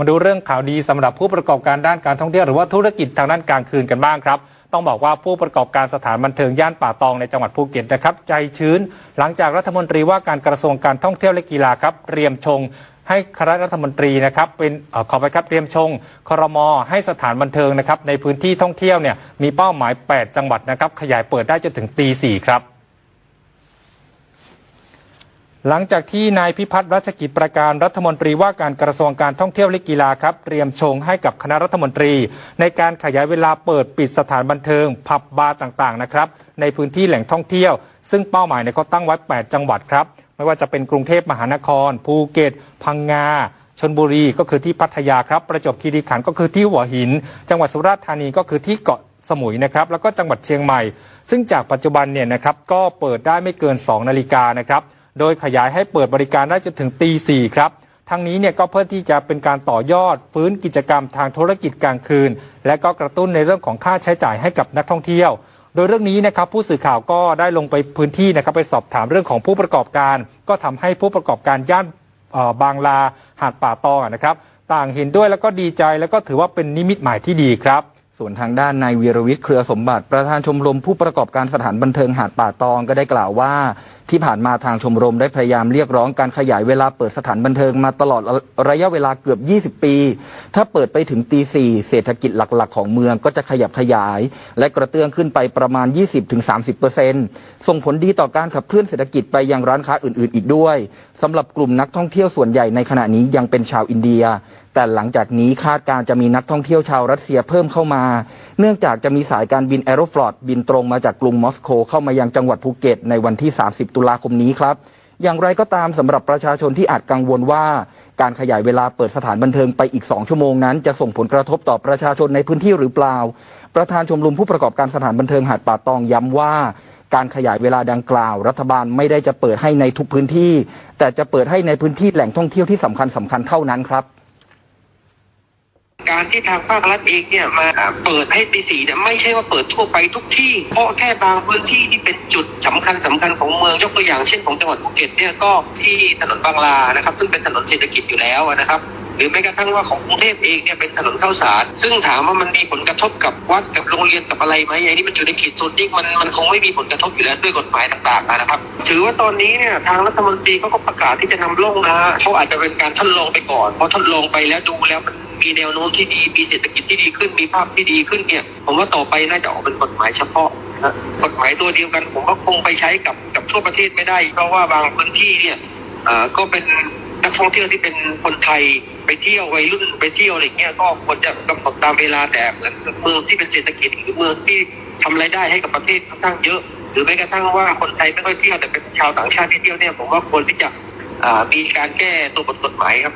มาดูเรื่องข่าวดีสำหรับผู้ประกอบการด้านการท่องเที่ยวหรือว่าธุรกิจทางด้านกลางคืนกันบ้างครับ ต้องบอกว่าผู้ประกอบการสถานบันเทิงย่านป่าตองในจังหวัดภูเก็ตนะครับ ใจชื้น หลังจากรัฐมนตรีว่าการกระทรวงการท่องเที่ยวและกีฬาครับเตรียมชงให้คณะรัฐมนตรีนะครับเป็นอขอไปครับเตรียมชงครมให้สถานบันเทิงนะครับในพื้นที่ท่องเที่ยวเนี่ยมีเป้าหมาย 8 จังหวัดนะครับขยายเปิดได้จนถึงตีสี่ครับ หลังจากที่นายพิพัฒน์รัชกิจประการรัฐมนตรีว่าการกระทรวงการท่องเที่ยวและกีฬาครับ เตรียมชงให้กับคณะรัฐมนตรี ในการขยายเวลาเปิดปิดสถานบันเทิง ผับบาร์ต่างๆนะครับในพื้นที่แหล่งท่องเที่ยว ซึ่งเป้าหมายเนี่ยเขาตั้งไว้ 8 จังหวัดครับ ไม่ว่าจะเป็นกรุงเทพมหานคร ภูเก็ต พังงาชนบุรีก็คือที่พัทยาครับ ประจวบคีรีขันธ์ก็คือที่หัวหิน จังหวัดสุราษฎร์ธานีก็คือที่เกาะสมุยนะครับแล้วก็จังหวัดเชียงใหม่ ซึ่งจากปัจจุบันเนี่ยนะครับก็เปิดได้ไม่เกิน 2 นาฬิกานะครับ โดยขยายให้เปิดบริการได้จนถึงตีสี่ครับทั้งนี้เนี่ยก็เพื่อที่จะเป็นการต่อยอดฟื้นกิจกรรมทางธุรกิจกลางคืน และก็กระตุ้นในเรื่องของค่าใช้จ่ายให้กับนักท่องเที่ยว โดยเรื่องนี้นะครับผู้สื่อข่าวก็ได้ลงไปพื้นที่นะครับไปสอบถามเรื่องของผู้ประกอบการ ก็ทำให้ผู้ประกอบการย่านบางลาหาดป่าตองนะครับ ต่างเห็นด้วยแล้วก็ดีใจแล้วก็ถือว่าเป็นนิมิตหมายที่ดีครับ ส่วนทางด้านนายวีรวิทย์เครือสมบัติประธานชมรมผู้ประกอบการสถานบันเทิงหาดป่าตองก็ได้กล่าวว่า ที่ผ่านมาทางชมรมได้พยายามเรียกร้องการขยายเวลาเปิดสถานบันเทิงมาตลอดระยะเวลาเกือบ 20 ปี ถ้าเปิดไปถึงตีสี่เศรษฐกิจหลักๆ ของเมืองก็จะขยับขยาย และกระเตื้องขึ้นไปประมาณ 20-30%ส่งผลดีต่อการขับเคลื่อนเศรษฐกิจไปยังร้านค้าอื่น ๆ อีกด้วยสำหรับกลุ่มนักท่องเที่ยวส่วนใหญ่ในขณะนี้ยังเป็นชาวอินเดียแต่หลังจากนี้คาดการจะมีนักท่องเที่ยวชาวรัสเซียเพิ่มเข้ามา เนื่องจากจะมีสายการบินแอโรฟลอตบินตรงมาจากกรุงมอสโกเข้ามายังจังหวัดภูเก็ตในวันที่ 30 ตุลาคมนี้ครับอย่างไรก็ตามสำหรับประชาชนที่อาจกังวลว่า การขยายเวลาเปิดสถานบันเทิงไปอีก 2 ชั่วโมงนั้น จะส่งผลกระทบต่อประชาชนในพื้นที่หรือเปล่า ประธานชมรมผู้ประกอบการสถานบันเทิงหาดป่าตองย้ำว่า การขยายเวลาดังกล่าว รัฐบาลไม่ได้จะเปิดให้ในทุกพื้นที่ แต่จะเปิดให้ในพื้นที่แหล่งท่องเที่ยวที่สำคัญสำคัญเท่านั้นครับ การที่ทางภาครัฐเองเนี่ยมาเปิดให้ตีสี่เนี่ยไม่ใช่ว่าเปิดทั่วไปทุกที่ เพราะแค่บางพื้นที่ที่เป็นจุดสำคัญสำคัญของเมืองยกตัวอย่างเช่นของจังหวัดภูเก็ตเนี่ยก็ที่ถนนบางลานะครับ ซึ่งเป็นถนนเศรษฐกิจอยู่แล้วนะครับหรือแม้กระทั่งว่าของกรุงเทพเองเนี่ยเป็นถนนข้าวสาร ซึ่งถามว่ามันมีผลกระทบกับวัดกับโรงเรียนกับอะไรไหมไอ้นี่มันอยู่ในเขตโซนนิ่มันมันคงไม่มีผลกระทบอยู่แล้วด้วยกฎหมายต่างๆนะครับ ถือว่าตอนนี้เนี่ยทางรัฐมนตรีเขาก็ประกาศที่จะนำร่งนะเขาอาจจะเป็นการทดลองไปก่อนพอทดลองไปแล้วดูแล้ว มีแนวโน้มที่ดีมีเศรษฐกิจที่ดีขึ้นมีภาพที่ดีขึ้นเนี่ยผมว่าต่อไปน่าจะออกเป็นกฎหมายเฉพาะนะกฎหมายตัวเดียวกัน ผมว่าคงไปใช้กับกับทั่วประเทศไม่ได้ เพราะว่าบางพื้นที่เนี่ยอ่าก็เป็นนักท่องเที่ยวที่เป็นคนไทยไปเที่ยววัยรุ่นไปเที่ยวอะไรเงี้ยก็ควรจะกำหนดตามเวลาแต่เหมือนเมืองที่เป็นเศรษฐกิจหรือเมืองที่ทำรายได้ให้กับประเทศค่อนข้างเยอะ หรือแม้กระทั่งว่าคนไทยไม่ค่อยเที่ยวแต่เป็นชาวต่างชาติที่เที่ยวเนี่ยผมว่าควรที่จะอ่ามีการแก้ตัวบทกฎหมายครับ